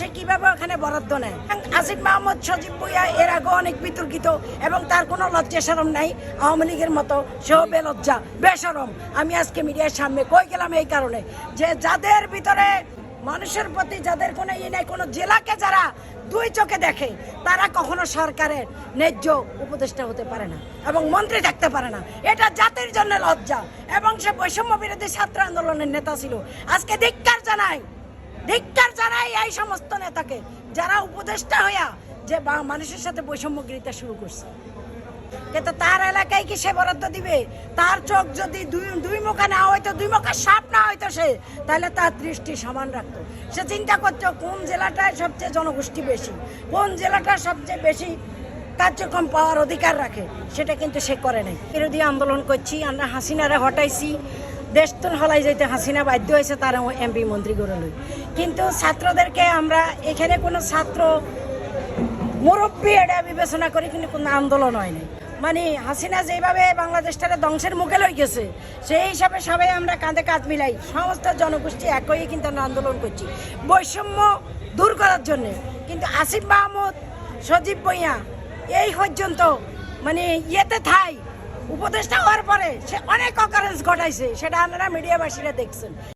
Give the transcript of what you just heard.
সে কীভাবে ওখানে বরাদ্দ নেয়? আসিফ মাহমুদ, সজীব ভুইয়া, এর আগে অনেক বিতর্কিত এবং তার কোনো লজ্জা সরম নাই। আওয়ামী লীগের মতো সেও বেলজ্জা বেসরম আমি আজকে মিডিয়ার সামনে কই গেলাম এই কারণে? যে যাদের ভিতরে মানুষের প্রতি যাদের কোনো ইয়ে নেই, কোনো জেলাকে যারা দুই চোখে দেখে, তারা কখনো সরকারের ন্যায্য উপদেষ্টা হতে পারে না এবং মন্ত্রী থাকতে পারে না। এটা জাতির জন্য লজ্জা। এবং সে বৈষম্য বিরোধী ছাত্র আন্দোলনের নেতা ছিল। আজকে ধিক্কার জানাই ধিক্কার জানাই এই সমস্ত নেতাকে, যারা উপদেষ্টা হইয়া যে মানুষের সাথে বৈষম্য বৈষম্যগিরিতা শুরু করছে। কিন্তু তার এলাকায় কি সে বরাদ্দ দিবে? তার চোখ যদি দুই দুই মুখে না হইতো দুই মুখে সাপ না হইতো সে? তাহলে তার দৃষ্টি সমান রাখতো। সে চিন্তা করতো, কোন জেলাটায় সবচেয়ে জনগোষ্ঠী বেশি? কোন জেলাটা সবচেয়ে বেশি কার্যক্রম পাওয়ার অধিকার রাখে? সেটা কিন্তু সে করে নাই। বিরোধী আন্দোলন করছি, আমরা হাসিনারে হটাইছি। দেশ তো হলাই যাইতে হাসিনা বাধ্য হয়েছে তারা এমপি মন্ত্রী করে লই কিন্তু ছাত্রদেরকে আমরা এখানে কোনো ছাত্র মুরব্বী এটা বিবেচনা করে কিন্তু কোনো আন্দোলন হয় নাই। মানে হাসিনা যেভাবে বাংলাদেশটাকে ধ্বংসের মুখে লই গেছে, সেই হিসাবে সবাই আমরা কাঁধে কাঁধ মিলাই সমস্ত জনগোষ্ঠী একই কিন্তু আমরা আন্দোলন করছি। বৈষম্য দূর করার জন্য। কিন্তু আসিফ মাহমুদ, সজীব ভইয়া, এই পর্যন্ত মানে ইয়েতে থাই। উপদেষ্টা হওয়ার পরে সে অনেক অকারেন্স ঘটাইছে সেটা আপনারা মিডিয়াবাসীরা দেখছেন।